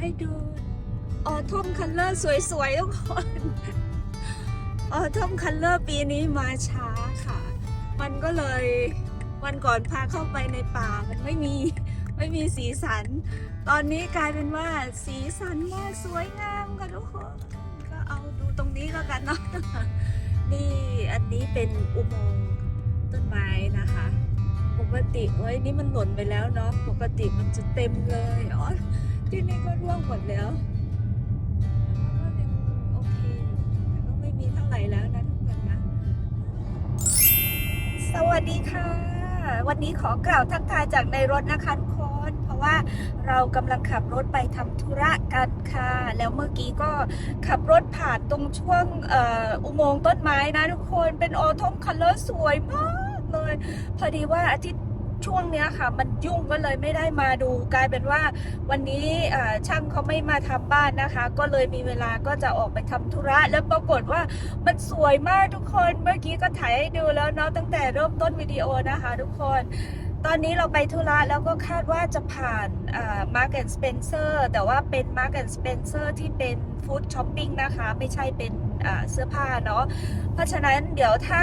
ให้ดูออทอมคัลเลอร์สวย ๆ ทุกคนออทอมคัลเลอร์ปีนี้มาช้าค่ะ มันก็เลยวันก่อนพาเข้าไปในป่ามันไม่มีไม่มีสีสัน ตอนนี้กลายเป็นว่าสีสันมากสวยงามค่ะทุกคนก็เอาดูตรงนี้แล้วกันเนาะนี่อันนี้เป็นอุโมงค์ต้นไม้นะคะ ปกติเอ้ยนี่มันหล่นไปแล้วเนาะปกติมันจะเต็มเลยอ๋อ ที่นี่ก็ร่วงหมดแล้วก็ยังโอเคแต่ก็ไม่มีเท่าไหร่แล้วนะทุกคนนะ สวัสดีค่ะ วันนี้ขอกล่าวทักทายจากในรถนะคะทุกคน เพราะว่าเรากำลังขับรถไปทำธุระกันค่ะ แล้วเมื่อกี้ก็ขับรถผ่านตรงช่วงอ,อ,อุโมงค์ต้นไม้นะทุกคน เป็นออทอมคัลเลอร์สวยมากเลย พอดีว่าอาทิตย์ ช่วงเนี้ยค่ะ มันยุ่งก็เลยไม่ได้มาดู กลายเป็นว่าวันนี้ช่างเขาไม่มาทำบ้านนะคะ ก็เลยมีเวลาก็จะออกไปทำธุระ แล้วปรากฏว่ามันสวยมากทุกคนเมื่อกี้ก็ถ่ายให้ดูแล้วเนาะตั้งแต่เริ่มต้นวิดีโอนะคะ ทุกคนตอนนี้เราไปธุระแล้วก็คาดว่าจะผ่านมาร์กแอนสเปนเซอร์แต่ว่าเป็นมาร์กแอนสเปนเซอร์ที่เป็นฟู้ดช้อปปิ้งนะคะ ไม่ใช่เป็นเสื้อผ้าเนาะเพราะฉะนั้นเดี๋ยวถ้า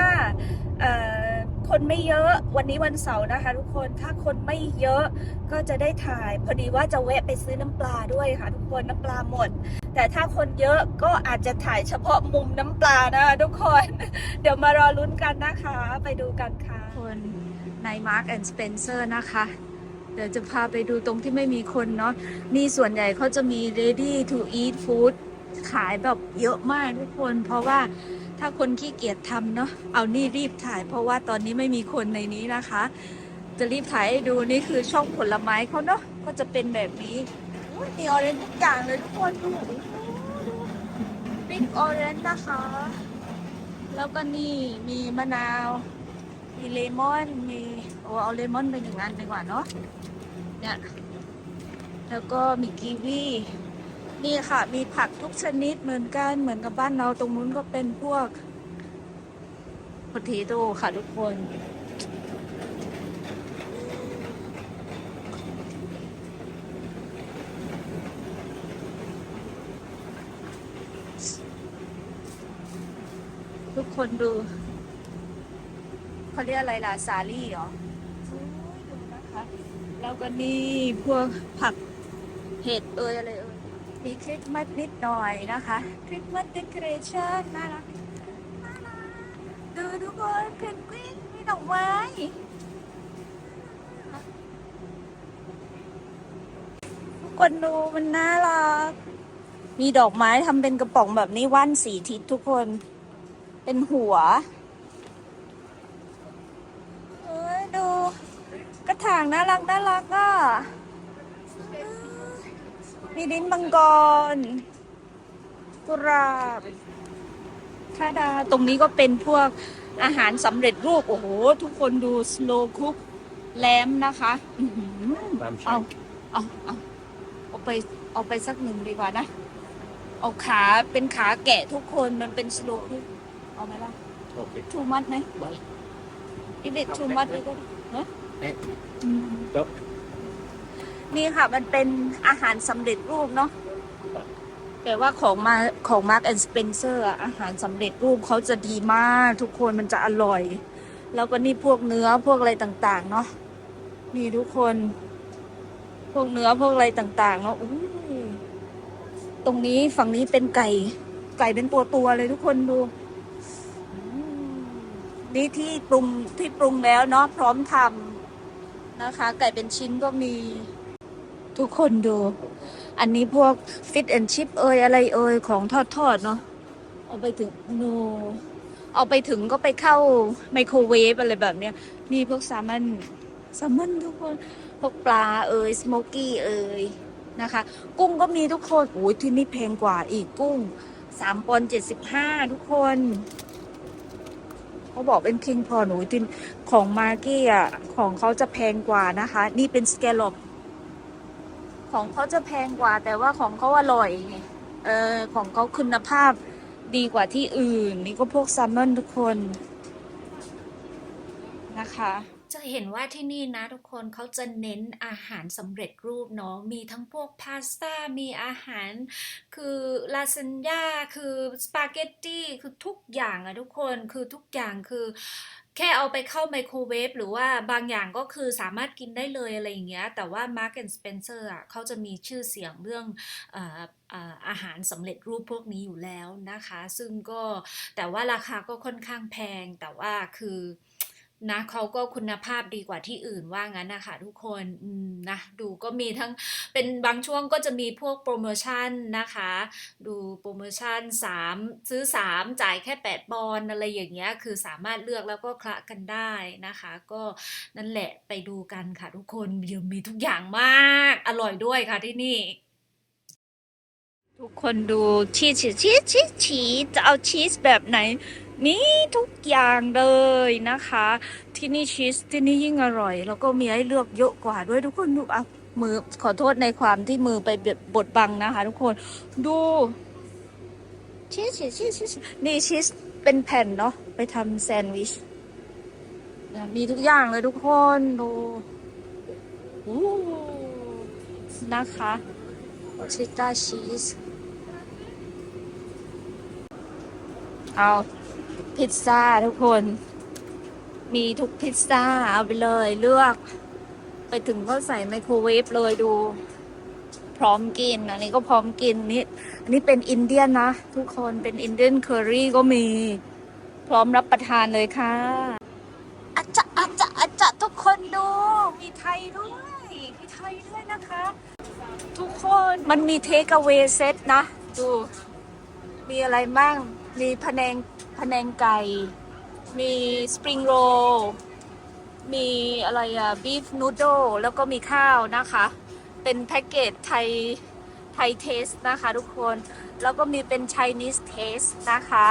คนไม่เยอะวันนี้วันเสาร์นะคะทุกคนถ้าคนไม่เยอะก็จะได้ถ่าย พอดีว่าจะแวะไปซื้อน้ำปลาด้วยค่ะ ทุกคนน้ำปลาหมด แต่ถ้าคนเยอะก็อาจจะถ่ายเฉพาะมุมน้ำปลานะคะทุกคน เดี๋ยวมารอลุ้นกันนะคะ ไปดูกันค่ะคนใน Mark and Spencer นะคะ เดี๋ยวจะพาไปดูตรงที่ไม่มีคนเนาะนี่ส่วนใหญ่เขาจะมี ready to eat food ขายแบบเยอะมากทุกคน เพราะว่าถ้าคนขี้เกียจทำเนาะเอานี่รีบถ่าย เพราะว่าตอนนี้ไม่มีคนในนี้นะคะ จะรีบถ่ายให้ดูนี่คือช่องผลไม้เขาเนาะก็จะเป็นแบบนี้มีออเรนจ์ทุกอย่างเลยทุกคนดูบิ๊กออเรนจ์นะคะ แล้วก็นี่มีมะนาว มีเลมอนมีโอ้เอาเลมอนไปหนึ่งอันดีกว่าเนาะเนี่ยแล้วก็มีกีวี นี่ค่ะ มีผักทุกชนิดเหมือนกันเหมือนกับบ้านเราตรงนู้นก็เป็นพวกโพเทโต้ค่ะทุกคน ทุกคนดูเขาเรียกอะไรล่ะ สาลี่เหรอดูนะคะ แล้วก็นี่พวกผักเห็ดเอยอะไรเอย มีคริสต์มาสนิดหน่อยนะคะคริสต์มาสเดคอเรชั่นน่ารักน่ารักดูทุกคนเพนกวินมีดอกไม้ทุกคนดูมันน่ารัก มีดอกไม้ทำเป็นกระป๋องแบบนี้ว่านสีทิศทุกคน เป็นหัวเอ้ยดู กระถางน่ารักน่ารักอะ มีลิ้นมังกรกุหลาบคาดาตรงนี้ก็เป็นพวกอาหารสำเร็จรูป โอ้โห ทุกคนดูสโลคุกแลมนะคะอื้อหือ Lamb เอา shank. เอาเอาเอาไปเอาไปสักหนึ่งดีกว่านะ เอาขาเป็นขาแกะทุกคนมันเป็นสโลคุกเอาไหมล่ะ Okay. ทูมัดไหม Bye. อีเด็ดทูมัดเลยก็ได้เนอะเอ๊ะอืมจบ นี่ค่ะมันเป็นอาหารสำเร็จรูปเนาะแต่ว่าของมาของ Mark and Spencer อะอาหารสำเร็จรูปเขาจะดีมากทุกคนมันจะอร่อย แล้วก็นี่พวกเนื้อพวกอะไรต่าง ๆ เนาะนี่ทุกคน พวกเนื้อพวกอะไรต่าง ๆ เนาะอู้ยตรงนี้ฝั่งนี้เป็นไก่ ไก่เป็นตัวตัวเลยทุกคนดูนี่ที่ปรุงที่ปรุงแล้วเนาะพร้อมทำนะคะ ไก่เป็นชิ้นก็มี ทุกคนดู อันนี้พวกฟิตแอนชิพเอยอะไรเอยของทอดๆเนาะเอาไปถึงโน เอาไปถึงก็ไปเข้าไมโครเวฟอะไรแบบเนี้ยนี่พวกแซลมอนแซลมอนทุกคน พวกปลาเอยสโมกี้เอยนะคะ กุ้งก็มีทุกคนโอ้ยที่นี่แพงกว่าอีกกุ้งสามปอนเจ็ดสิบห้าทุกคนเขาบอกเป็นคิงพอหนูที่ของมาร์กี้อะ ของเขาจะแพงกว่านะคะ นี่เป็นสแกลลอป ของเขาจะแพงกว่า แต่ว่าของเขาอร่อยไงเออของเขาคุณภาพดีกว่าที่อื่น นี่ก็พวกแซลมอนทุกคนนะคะจะเห็นว่าที่นี่นะทุกคนเขาจะเน้นอาหารสำเร็จรูปเนาะมีทั้งพวกพาสต้ามีอาหาร คือลาซานญ่าคือสปาเกตตี้คือทุกอย่างอะทุกคนคือทุกอย่างคือ แค่เอาไปเข้าไมโครเวฟหรือว่าบางอย่างก็คือสามารถกินได้เลยอะไรอย่างเงี้ย แต่ว่า Mark and Spencer อะเขาจะมีชื่อเสียงเรื่องออาหารสำเร็จรูปพวกนี้อยู่แล้วนะคะ ซึ่งก็แต่ว่าราคาก็ค่อนข้างแพงแต่ว่าคือ นะเขาก็คุณภาพดีกว่าที่อื่นว่างั้นนะคะทุกคนนะดูก็มีทั้งเป็นบางช่วงก็จะมีพวกโปรโมชั่นนะคะ ดูโปรโมชั่น 3 ซื้อ 3 จ่ายแค่ 8 บอลอะไรอย่างเงี้ยคือสามารถเลือกแล้วก็คละกันได้นะคะ ก็นั่นแหละไปดูกันค่ะทุกคนมีมีทุกอย่างมาก อร่อยด้วยค่ะที่นี่ ทุกคนดูชีสชีสชีสชีสจะเอาชีสแบบไหน มีทุกอย่างเลยนะคะ ที่นี่ชีสที่นี่ยิ่งอร่อย แล้วก็มีให้เลือกเยอะกว่าด้วยทุกคนดูอะมือขอโทษในความที่มือไปบดบังนะคะ ทุกคนดูชีสชีสชีสชีสนี่ชีสเป็นแผ่นเนาะไปทำแซนด์วิชมีทุกอย่างเลยทุกคนดูนะคะชิต้าชีสเอา พิซซ่าทุกคน มีทุกพิซซ่าเอาไปเลยเลือก ไปถึงก็ใส่ไมโครเวฟเลยดู พร้อมกิน อันนี้ก็พร้อมกินนี่อันนี้เป็นอินเดียนนะ ทุกคนเป็นอินเดียนเคอรี่ก็มี พร้อมรับประทานเลยค่ะอาจจะอาจจะอาจจะทุกคนดู มีไทยด้วยมีไทยด้วยนะคะ ทุกคนมันมีเทคเอา a y เซตนะ ดู มีอะไรบ้างมีพะแนง พะแนงไก่ มีสปริงโรลมีอะไรอะบีฟนูโดแล้วก็มีข้าวนะคะ เป็นแพ็กเกจไทยไทยเทสนะคะทุกคน แล้วก็มีเป็น Chinese taste นะคะ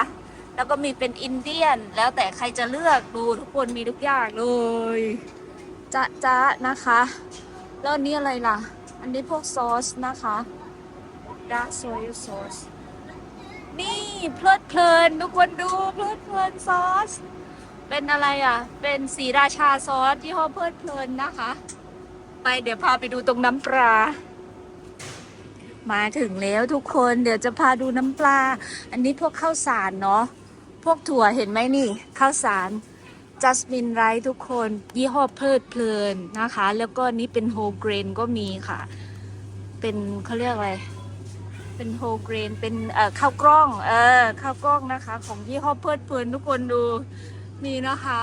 แล้วก็มีเป็นอินเดียน แล้วแต่ใครจะเลือกดูทุกคนมีทุกอย่างเลยจะจะนะคะ แล้วอันนี้อะไรล่ะ อันนี้พวกซอสนะคะดาร์กโซยซอส นี่เพลิดเพลินทุกคนดูเพลิดเพลินซอส เป็นอะไรอะ เป็นสีราชาซอสที่ห้อเพลิดเพลินนะคะ ไปเดี๋ยวพาไปดูตรงน้ำปลา มาถึงแล้วทุกคนเดี๋ยวจะพาดูน้ำปลา อันนี้พวกข้าวสารเนาะพวกถั่วเห็นไหมนี่ข้าวสารจัสมินไรทุกคนยี่ห้อเพลิดเพลินนะคะ แล้วก็นี้เป็นโฮเกรนก็มีค่ะ เป็นเขาเรียกอะไร เป็นโฮเกรน เป็นเอ่อข้าวกล้องเออข้าวกล้องนะคะ ของยี่ห้อเพลิดเพลินทุกคนดูมีนะคะ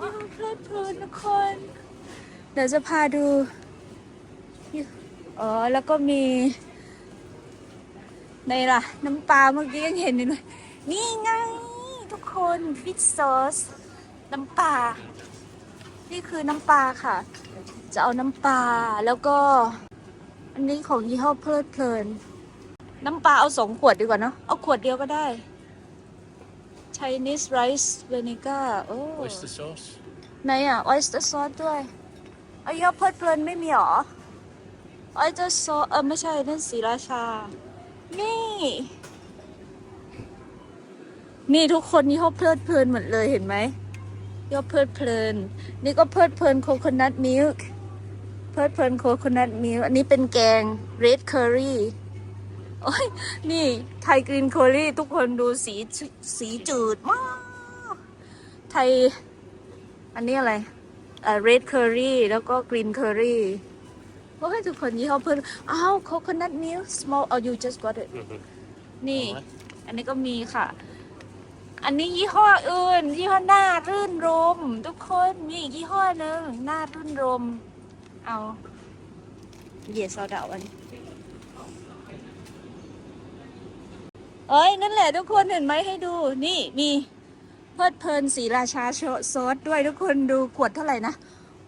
ว้าวเพลิดเพลินทุกคน เดี๋ยวจะพาดูอ๋อแล้วก็มีในล่ะ น้ำปลาเมื่อกี้ยังเห็นอยู่เลยนี่ไงทุกคนฟิชซอสน้ำปลา นี่คือน้ำปลาค่ะ จะเอาน้ำปลาแล้วก็ อันนี้ของยี่ห้อเพลิดเพลิน น้ำปลาเอาสองขวดดีกว่าเนาะเอาขวดเดียวก็ได้ Chinese rice vinegar โอ้ oyster sauce. ไหนอะ oyster sauce ด้วยเอายี่ห้อเพลิดเพลินไม่มีหรอ oyster sauce เออไม่ใช่นั่นสีราชา นี่ นี่ทุกคนยี่ห้อเพลิดเพลินหมดเลยเห็นไหมยี่ห้อเพลิดเพลิน นี่ก็เพลิดเพลินโคโคนัทมิลค์ เพลิดเพลินโคโคนัทมิลค์อันนี้เป็นแกง red curry โอ้ยนี่ไทยกรีนเคอรี่ทุกคนดูสีจืสีจืดมาก ไทย อันนี้อะไรเอ่อ red curry แล้วก็ green curry โอ้ยทุกคนยี่ห้อเพื่อนอ้าว coconut milk small oh you just got it นี่ อันนี้ก็มีค่ะ อันนี้ยี่ห้ออื่น ยี่ห้อหน้ารื่นรม ทุกคนมีอีกยี่ห้อหนึ่งหน้ารื่นรม เอาเยสเอาเดาอันเอ้ย นั่นแหละทุกคนเห็นไหมให้ดู นี่มีเพลิดเพลินสีราชาซอสด้วยทุกคนดูขวดเท่าไหร่นะ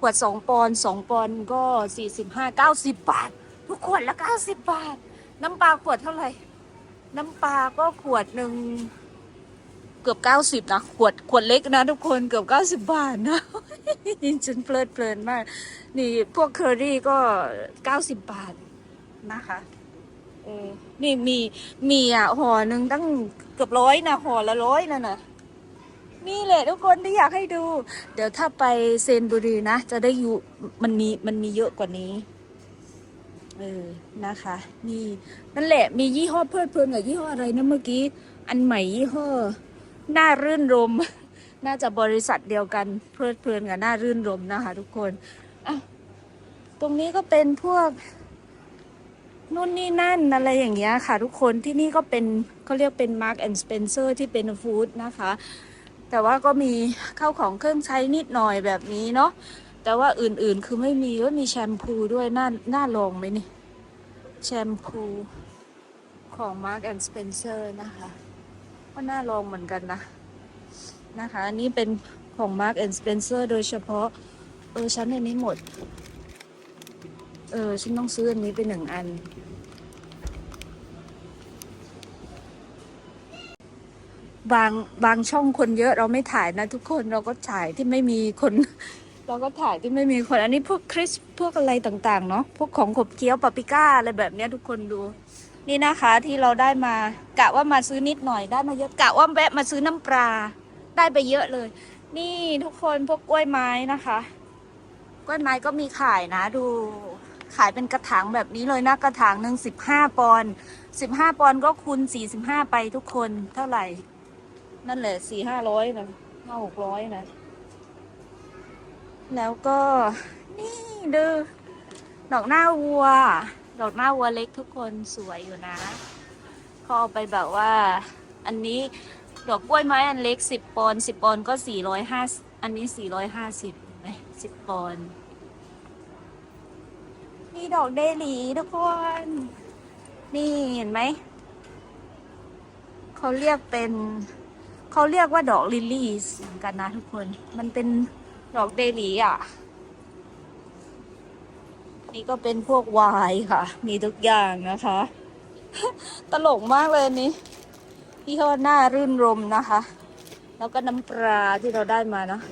ขวดสองปอนสองปอนก็สี่สิบห้าเก้าสิบบาท ทุกขวดละเก้าสิบบาท น้ำปลาขวดเท่าไหร่ น้ำปลาก็ขวดหนึ่งเกือบเก้าสิบนะ ขวดขวดเล็กนะทุกคนเกือบเก้าสิบบาทนะ ฉันเพลิดเพลินมาก นี่พวกเคอรี่ก็เก้าสิบบาทนะคะเออนี่มีมีอะห่อหนึ่งตั้งเกือบร้อยนะห่อละร้อยนั่นน่ะนี่แหละทุกคนที่อยากให้ดู เดี๋ยวถ้าไปเซนบุรีนะ จะได้อยู่มันมีมันมีเยอะกว่านี้เออนะคะนี่นั่นแหละมียี่ห้อเพลิดเพลินกับยี่ห้ออะไรนะเมื่อกี้ อันใหม่ยี่ห้อหน้ารื่นรม น่าจะบริษัทเดียวกันเพลิดเพลินกับหน้ารื่นรมนะคะทุกคนอะตรงนี้ก็เป็นพวกนู่นนี่นั่นอะไรอย่างเงี้ยค่ะ ทุกคนที่นี่ก็เป็นเขาเรียกเป็น Mark and Spencer ที่เป็นฟู้ดนะคะ แต่ว่าก็มีเข้าวของเครื่องใช้นิดหน่อยแบบนี้เนาะแต่ว่าอื่นๆคือไม่มีว่ามีแชมพูด้วยน่าน่าลองไหมนี่แชมพูของ Mark and Spencer นะคะ ก็น่าลองเหมือนกันนะ นะคะอันนี้เป็นของ Mark and Spencer โดยเฉพาะ เออ ฉันในนี้หมด เออ ฉันต้องซื้ออันนี้ไปหนึ่งอัน บางบางช่องคนเยอะเราไม่ถ่ายนะทุกคนเราก็ถ่ายที่ไม่มีคน เราก็ถ่ายที่ไม่มีคน อันนี้พวกคริสพวกอะไรต่าง ๆ เนาะพวกของขบเคี้ยวปาปิก้าอะไรแบบเนี้ยทุกคนดูนี่นะคะที่เราได้มากะว่ามาซื้อนิดหน่อยได้มาเยอะกะว่าแวะมาซื้อน้ำปลา ได้ไปเยอะเลย นี่ทุกคนพวกกล้วยไม้นะคะ กล้วยไม้ก็มีขายนะดู ขายเป็นกระถางแบบนี้เลยนะกระถางหนึ่งสิบห้าปอนสิบห้าปอนก็คูณสี่สิบห้าไปทุกคนเท่าไหร่ นั่นแหละสี่ห้าร้อยนะห้าหกร้อยนะ แล้วก็นี่ดูดอกหน้าวัว ดอกหน้าวัวเล็กทุกคนสวยอยู่นะเขาเอาไปแบบว่า อันนี้ ดอกกล้วยไม้อันเล็กสิบปอนสิบปอนก็สี่ร้อยห้าอันนี้สี่ร้อยห้าสิบไหมสิบปอนนี่ดอกเดลีทุกคน นี่เห็นไหม เขาเรียกเป็น เขาเรียกว่าดอกลิลลี่เหมือนกันนะทุกคน มันเป็นดอกเดลีอะ นี่ก็เป็นพวกวายค่ะ มีทุกอย่างนะคะ ตลกมากเลยอัน นี้ที่เขาหน้ารื่นรมนะคะ แล้วก็น้ำปลาที่เราได้มาเนาะ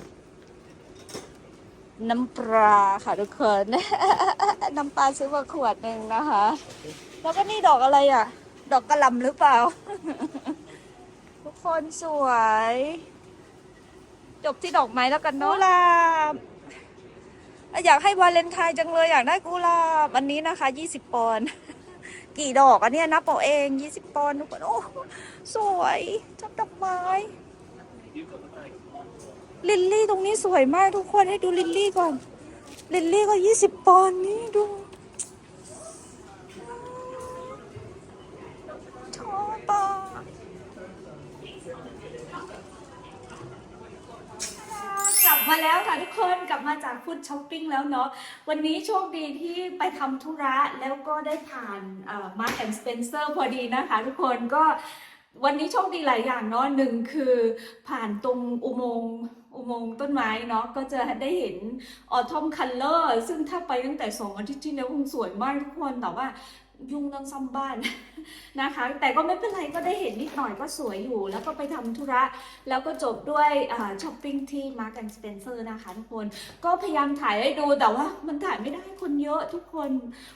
น้ำปลาค่ะทุกคนน้ำปลาซื้อมาขวดหนึ่งนะคะ แล้วก็นี่ดอกอะไรอะ ดอกกระหลำหรือเปล่า ทุกคนสวย จบที่ดอกไม้แล้วกันเนาะกุหลาบอยากให้วาเลนไทน์จังเลยอยากได้กุหลาบอันนี้นะคะ20ปอนด์กี่ดอกอันเนี้ยนับเอาเอง20ปอนด์ทุกคนโอ้ สวยชอบดอกไม้ ลิลลี่ตรงนี้สวยมากทุกคนให้ดูลิลลี่ก่อน ลิลลี่ก็20ปอนด์นี่ดูชอบอะกลับมาแล้วค่ะทุกคนกลับมาจากฟุตช้อปปิ้งแล้วเนาะวันนี้โชคดีที่ไปทำธุระแล้วก็ได้ผ่านมาร์คแอนด์สเปนเซอร์พอดีนะคะทุกคนก็ วันนี้โชคดีหลายอย่างเนาะหนึ่งคือผ่านตรงอุโมงค์อุโมงค์ต้นไม้เนาะก็จะได้เห็นออทอมคัลเลอร์ซึ่งถ้าไปตั้งแต่สองอาทิตย์ที่แล้วคงสวยมากทุกคนแต่ว่า ยุ่งเรื่องซ่อมบ้านนะคะ แต่ก็ไม่เป็นไรก็ได้เห็นนิดหน่อยก็สวยอยู่ แล้วก็ไปทำธุระ แล้วก็จบด้วยช้อปปิ้งที่ Mark and Spencer นะคะทุกคน ก็พยายามถ่ายให้ดูแต่ว่ามันถ่ายไม่ได้คนเยอะทุกคน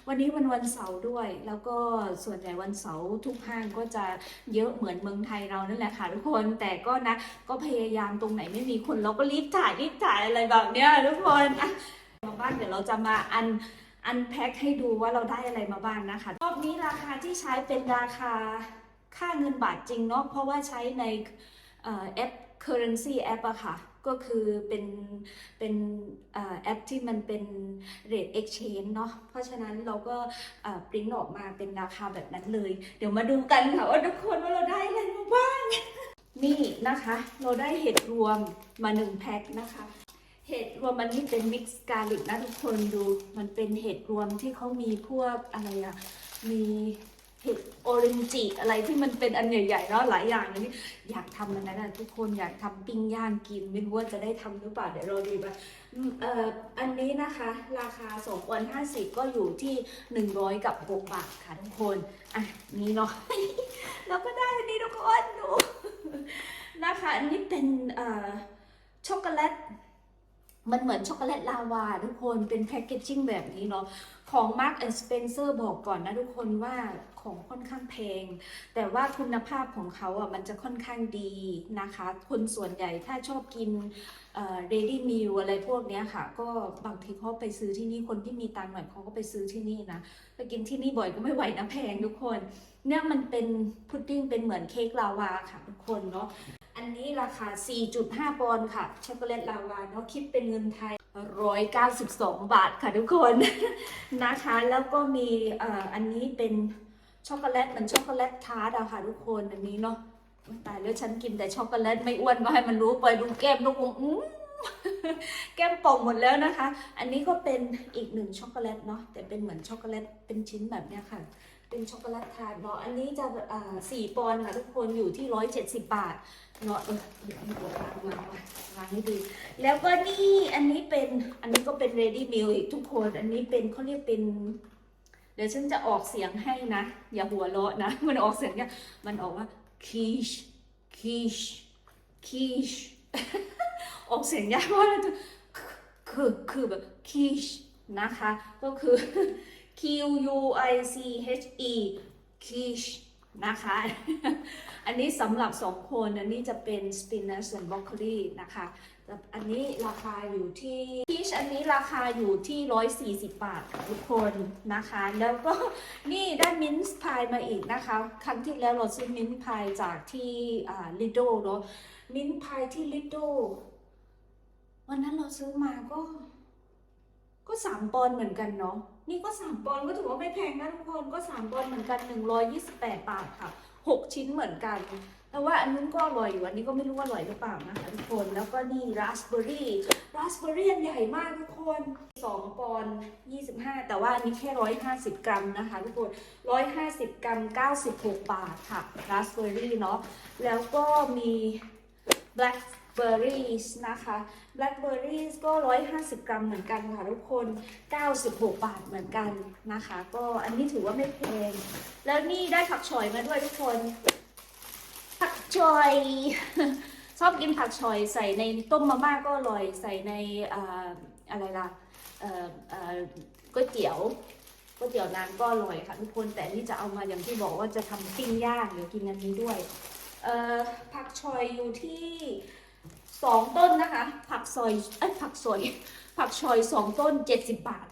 วันนี้วันวันเสาร์ด้วย แล้วก็ส่วนใหญ่วันเสาร์ทุกห้างก็จะเยอะเหมือนเมืองไทยเรานั่นแหละค่ะทุกคน แต่ก็นะก็พยายามตรงไหนไม่มีคนเราก็รีบถ่ายรีบถ่ายอะไรแบบเนี้ยทุกคนมาบ้านเดี๋ยวเราจะมาอัน อันแพ็คให้ดูว่าเราได้อะไรมาบ้างนะคะ รอบนี้ราคาที่ใช้เป็นราคาค่าเงินบาทจริงเนาะเพราะว่าใช้ในเอ่อแอป currency app อะค่ะ ก็คือเป็นเป็นแอปที่มันเป็น rate exchange เนาะเพราะฉะนั้นเราก็ปริ้นออกมาเป็นราคาแบบนั้นเลย เดี๋ยวมาดูกันค่ะว่าทุกคนว่าเราได้อะไรมาบ้าง นี่นะคะ เราได้เห็ดรวมมาหนึ่งแพ็คนะคะ เห็ดรวมมันนี่เป็นมิกซ์กาลิกนะทุกคนดูมันเป็นเห็ดรวมที่เขามีพวกอะไรอะมีเห็ดโอเรนจิอะไรที่มันเป็นอันใหญ่ๆเนาะหลายอย่างเลยนี่อยากทำมันนั้นอะทุกคนอยากทำปิ้งย่างกินไม่รู้ว่าจะได้ทำหรือเปล่าเดี๋ยวรอดูไปเอ่ออันนี้นะคะ ราคา2ปอนด์50ก็อยู่ที่ 100 กับ6บาทค่ะทุกคน อะ นี่เนาะแล้วก็ได้อันนี้ทุกคนดูนะคะ อันนี้เป็นเอ่อช็อกโกแลต มันเหมือนช็อกโกแลตลาวาทุกคนเป็นแพคเกจจิ้งแบบนี้เนาะของ Mark and Spencer บอกก่อนนะทุกคนว่า ของค่อนข้างแพง แต่ว่าคุณภาพของเขาอะมันจะค่อนข้างดีนะคะ คนส่วนใหญ่ถ้าชอบกินเอ่อ ready meal อะไรพวกเนี้ยค่ะ ก็บางทีเขาไปซื้อที่นี่คนที่มีตังค์หน่อยเขาก็ไปซื้อที่นี่นะไปกินที่นี่บ่อยก็ไม่ไหวนะแพงทุกคน เนี่ยมันเป็นพุดดิ้งเป็นเหมือนเค้กลาวาค่ะทุกคนเนาะอันนี้ราคา 4.5 ปอนด์ค่ะช็อกโกแลตลาวาเนาะคิดเป็นเงินไทย 192 บาทค่ะทุกคนนะคะ แล้วก็มีอันนี้เป็น ช็อกโกแลตเหมือนช็อกโกแลตทาร์ตอะค่ะทุกคนอันนี้เนาะตายแล้วฉันกินแต่ช็อกโกแลตไม่อ้วนก็ให้มันรู้ไปดูแก้มลูกวงอื้อแก้มป่องหมดแล้วนะคะ อันนี้ก็เป็นอีกหนึ่งช็อกโกแลตเนาะแต่เป็นเหมือนช็อกโกแลตเป็นชิ้นแบบเนี้ยค่ะ เป็นช็อกโกแลตทาร์ตเนาะอันนี้จะอ่าสี่ปอนด์ค่ะทุกคนอยู่ที่170บบาทเนาะเออเดี๋ยวให้ดูวางวางวางวางให้ดูแล้วก็นี่อันนี้เป็นอันนี้ก็เป็น ready meal อีกทุกคน อันนี้เป็นเขาเรียกเป็น ดี๋ยวฉันจะออกเสียงให้นะ อย่าหัวเราะนะ มันออกเสียงเนี่ยมันออกว่า quiche quiche quiche ออกเสียงยากมากนะคือคือแบบ quiche นะคะ ก็คือ Q U I C H E quiche นะคะ อันนี้สำหรับสองคน อันนี้จะเป็น spinach and broccoli นะคะ อันนี้ราคาอยู่ที่พีชอันนี้ราคาอยู่ที่ 140 บาททุกคนนะคะ แล้วก็นี่ได้มินส์พายมาอีกนะคะ ครั้งที่แล้วเราซื้อมินส์พายจากที่ลิโดเนาะมินส์พายที่ลิโดวันนั้นเราซื้อมาก็ ก็สามปอนด์เหมือนกันเนาะนี่ก็สามปอนด์ก็ถือว่าไม่แพงนะทุกคนก็สามปอนด์เหมือนกันหนึ่งร้อยยี่สิบแปดบาทค่ะหกชิ้นเหมือนกัน แต่ว่าอันนู้นก็อร่อยอยู่อันนี้ก็ไม่รู้ว่าอร่อยหรือเปล่านะคะทุกคน แล้วก็นี่ราสเบอร์รี่ราสเบอร์รี่อันใหญ่มากทุกคนสองปอนด์ยี่สิบห้าแต่ว่าอันนี้แค่ร้อยห้าสิบกรัมนะคะทุกคนร้อยห้าสิบกรัมเก้าสิบหกบาทค่ะราสเบอร์รี่เนาะ แล้วก็มี blackberries นะคะ blackberries ก็ 150 กรัมเหมือนกันค่ะทุกคน 96 บาทเหมือนกันนะคะ ก็อันนี้ถือว่าไม่แพง แล้วนี่ได้ผักชอยมาด้วยทุกคน ชอย ชอบกินผักชอยใส่ในต้มมาม่าก็อร่อยใส่ในอ่าอะไรล่ะก๋วยเตี๋ยวก๋วยเตี๋ยวน้ำก็อร่อยค่ะทุกคนแต่นี่จะเอามาอย่างที่บอกว่าจะทำปิ้งย่างหรือกินอันนี้ด้วยผักชอยอยู่ที่สองต้นนะคะ ผักซอยเอ้ยผักซอยผักชอยสองต้นเจ็ดสิบบาท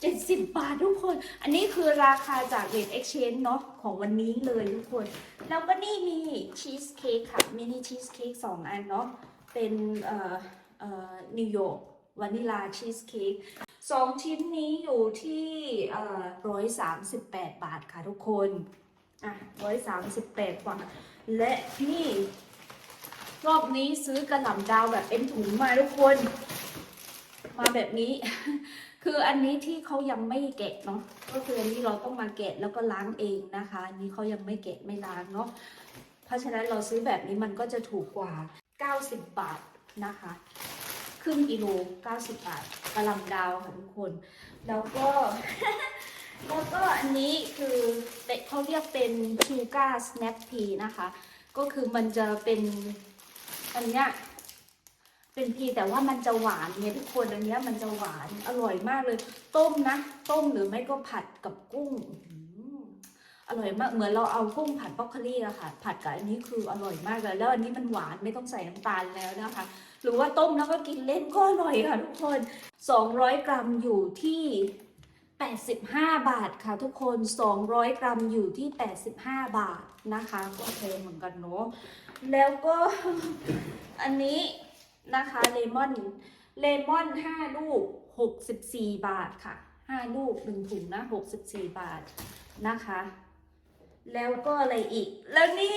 เจ็ดสิบบาททุกคน อันนี้คือราคาจาก Rate Exchange เนาะของวันนี้เลยทุกคน แล้วก็นี่มีชีสเค้กค่ะ มินิชีสเค้กสองอันเนาะ เป็นเอ่อเอ่อนิวยอร์กวานิลาชีสเค้กสองชิ้นนี้อยู่ที่เอ่อร้อยสามสิบแปดบาทค่ะทุกคน อะร้อยสามสิบแปดบาและนี่ รอบนี้ซื้อกระหล่ำดาวแบบเป็นถุงมาทุกคน มาแบบนี้ คืออันนี้ที่เขายังไม่แกะเนาะก็คืออันนี้เราต้องมาแกะแล้วก็ล้างเองนะคะอันนี้เขายังไม่แกะไม่ล้างเนาะเพราะฉะนั้นเราซื้อแบบนี้มันก็จะถูกกว่า 90 บาทนะคะครึ่งกิโล 90 บาทกระลำดาวค่ะทุกคน แล้วก็แล้วก็อันนี้คือเป็นเขาเรียกเป็นชูการ์สแนปพีนะคะ ก็คือมันจะเป็นอันเนี้ย เป็นพีแต่ว่ามันจะหวานเนี่ยทุกคนอันนี้มันจะหวานอร่อยมากเลย ต้มนะ ต้มหรือไม่ก็ผัดกับกุ้งอร่อยมากเหมือนเราเอากุ้งผัดบรอกโคลี่อะค่ะ ผัดกับอันนี้คืออร่อยมากเลยแล้วอันนี้มันหวานไม่ต้องใส่น้ำตาลแล้วนะคะ หรือว่าต้มแล้วก็กินเล่นก็อร่อยค่ะทุกคน 200 กรัมอยู่ที่ 85 บาทค่ะทุกคน 200 กรัมอยู่ที่ 85 บาทนะคะ ก็แพงเหมือนกันเนาะแล้วก็อันนี้ นะคะเลมอนเลมอน5ลูก 64 บาทค่ะ 5 ลูก1ถุงนะ 64 บาทนะคะ แล้วก็อะไรอีก แล้วนี่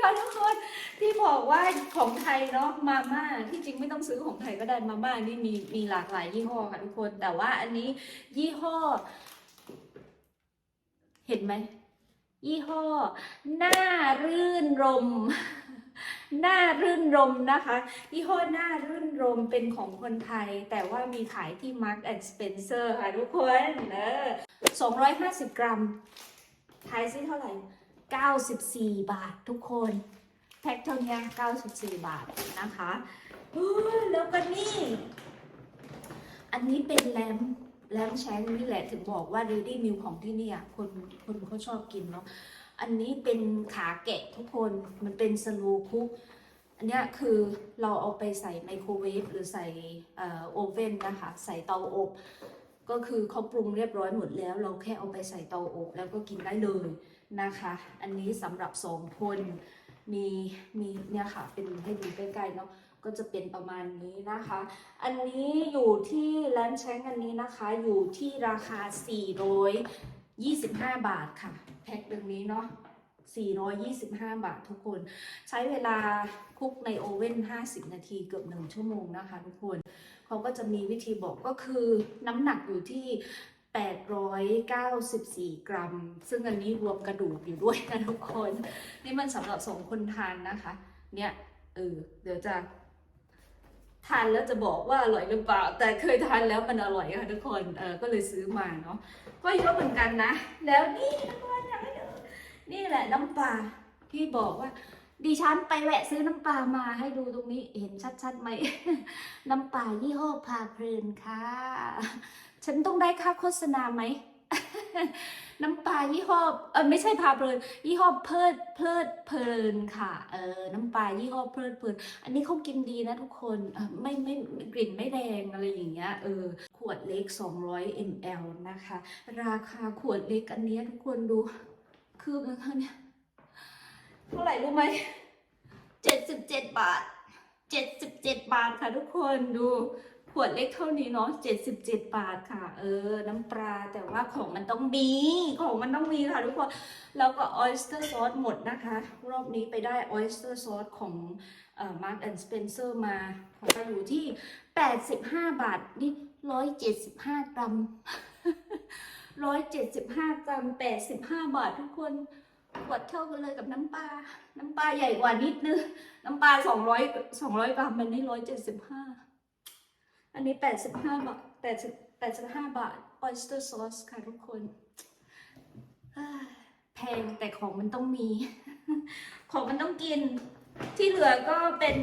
ค่ะทุกคนที่บอกว่าของไทยเนาะมาม่าที่จริงไม่ต้องซื้อของไทยก็ได้มาม่านี่มีมีหลากหลายยี่ห้อค่ะทุกคน แต่ว่าอันนี้ยี่ห้อ เห็นไหมยี่ห้อ หน้ารื่นรม หน้ารื่นรมนะคะยี่ห้อหน้ารื่นรมเป็นของคนไทย แต่ว่ามีขายที่ Mark and Spencer ค่ะทุกคนเออ250 กรัมทายซิเท่าไหร่ 94 บาททุกคนแพ็คเท่านี้94 บาทนะคะแล้วก็นี่ อันนี้เป็นแรมแลมแชงนี่แหละถึงบอกว่าเรดี้มิลของที่นี่คนคนเขาชอบกินเนาะ อันนี้เป็นขาแกะทุกคนมันเป็นสโลคุกอันเนี้ยคือเราเอาไปใส่ไมโครเวฟหรือใส่เอ่อโอเว่นนะคะ ใส่เตาอบ ก็คือเขาปรุงเรียบร้อยหมดแล้ว เราแค่เอาไปใส่เตาอบแล้วก็กินได้เลยนะคะ อันนี้สำหรับสองคนมีมีเนี่ยค่ะเป็นให้ดูใกล้ๆเนาะก็จะเป็นประมาณนี้นะคะ อันนี้อยู่ที่ร้านแชงอันนี้นะคะ อยู่ที่ราคา 25 บาทค่ะ แพ็คหนึ่งนี้เนาะ425 บาททุกคน ใช้เวลาคลุกในโอเว่น 50 นาทีเกือบ 1 ชั่วโมงนะคะทุกคนเขาก็จะมีวิธีบอกก็คือน้ำหนักอยู่ที่ 894 กรัม ซึ่งอันนี้รวมกระดูกอยู่ด้วยนะทุกคน นี่มันสำหรับสองคนทานนะคะ เนี่ย เออ เดี๋ยวจะ ทานแล้วจะบอกว่าอร่อยหรือเปล่า แต่เคยทานแล้วมันอร่อยค่ะทุกคนเออก็เลยซื้อมาเนาะก็เยอะเหมือนกันนะ แล้วนี่ทุกคนอยากให้ดูนี่แหละน้ำปลาที่บอกว่าดิฉันไปแวะซื้อน้ำปลามาให้ดูตรงนี้เห็นชัดๆไหม น้ำปลายี่ห้อพาเพลินค่ะ ฉันต้องได้ค่าโฆษณาไหม น้ำปลายี่ห้อเออไม่ใช่พาเพลินยี่ห้อเพลิดเพลิดเพลินค่ะเออน้ำปลายี่ห้อเพลิดเพลิน อันนี้เขากินดีนะทุกคนเออไม่ไม่ไม่กลิ่นไม่แรงอะไรอย่างเงี้ยเออขวดเล็ก 200 ml นะคะ ราคาขวดเล็กอันนี้ทุกคนดูคือเท่านี้เท่าไหร่รู้ไหมเจ็ดสิบเจ็ดบาทเจ็ดสิบเจ็ดบาทค่ะทุกคนดู ขวดเล็กเท่านี้เนาะเจ็ดสิบเจ็ดบาทค่ะ เออ น้ำปลาแต่ว่าของมันต้องมี ของมันต้องมีค่ะทุกคน แล้วก็ oyster sauce หมดนะคะ รอบนี้ไปได้ oyster sauce ของเอ่อ Mark and Spencer มา ของเราอยู่ที่85บาท นี่175กรัม175กรัม85บาททุกคนขวดเท่ากันเลยกับน้ำปลา น้ำปลาใหญ่กว่านิดนึง น้ำปลา200 200กรัมมันนี่175อั อันนี้ 85 บาท80 85 บาท oyster sauce ค่ะทุกคนแพงแต่ของมันต้องมี ของมันต้องกิน ที่เหลือก็เป็น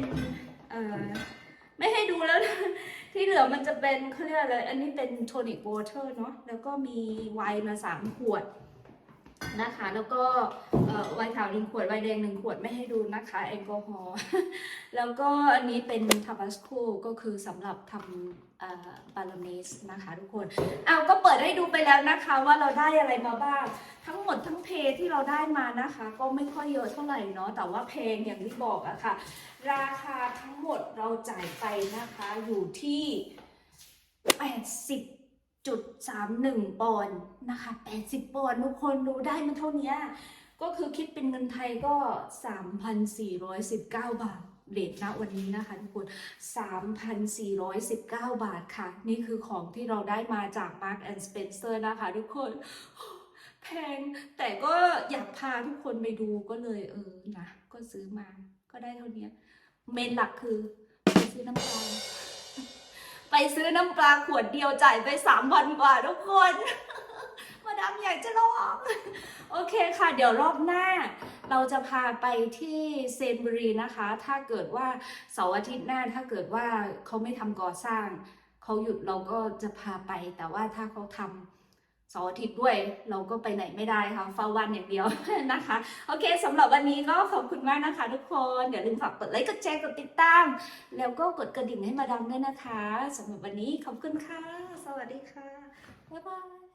ไม่ให้ดูแล้ว ที่เหลือมันจะเป็นเขาเรียกอะไร อันนี้เป็นโทนิ c วอเตอร์เนาะ แล้วก็มีไวน์มาสามขวด นะคะ แล้วก็ไวน์ขาวหนึ่งขวดไวน์แดงหนึ่งขวดไม่ให้ดูนะคะแอลกอฮอล์แล้วก็อันนี้เป็นทาบาสโคก็คือสำหรับทำบาลาเมสนะคะทุกคนเอาก็เปิดให้ดูไปแล้วนะคะว่าเราได้อะไรมาบ้าง ทั้งหมดทั้งเพที่เราได้มานะคะ ก็ไม่ค่อยเยอะเท่าไหร่เนาะแต่ว่าเพลงอย่างที่บอกอะค่ะ ราคาทั้งหมดเราจ่ายไปนะคะอยู่ที่ 80.31ปอนด์นะคะ80ปอนด์ทุกคนดูได้มันเท่านี้ก็คือคิดเป็นเงินไทยก็ 3,419 บาทเรทนะวันนี้นะคะทุกคน 3,419 บาทค่ะ นี่คือของที่เราได้มาจาก Mark and Spencer นะคะทุกคน แพง แต่ก็อยากพาทุกคนไปดูก็เลยเออนะ ก็ซื้อมา ก็ได้เท่านี้ เมนหลักคือไปซื้อน้ำปล ไปซื้อน้ำปลาขวดเดียวจ่ายไปสามพันกว่าทุกคน มาดามอยากจะลองโอเคค่ะ เดี๋ยวรอบหน้า เราจะพาไปที่เซนบุรีนะคะ ถ้าเกิดว่าเสาร์อาทิตย์หน้าถ้าเกิดว่าเขาไม่ทำก่อสร้าง เขาหยุดเราก็จะพาไป แต่ว่าถ้าเขาทำ เสาร์อาทิตย์ด้วยเราก็ไปไหนไม่ได้ค่ะเฝ้าวันอย่างเดียวนะคะ โอเคสำหรับวันนี้ก็ขอบคุณมากนะคะ ทุกคนอย่าลืมฝากกดไลค์กดแชร์กดติดตาม แล้วก็กดกระดิ่งให้มาดังด้วยนะคะสำหรับวันนี้ขอบคุณค่ะ สวัสดีค่ะบ๊ายบาย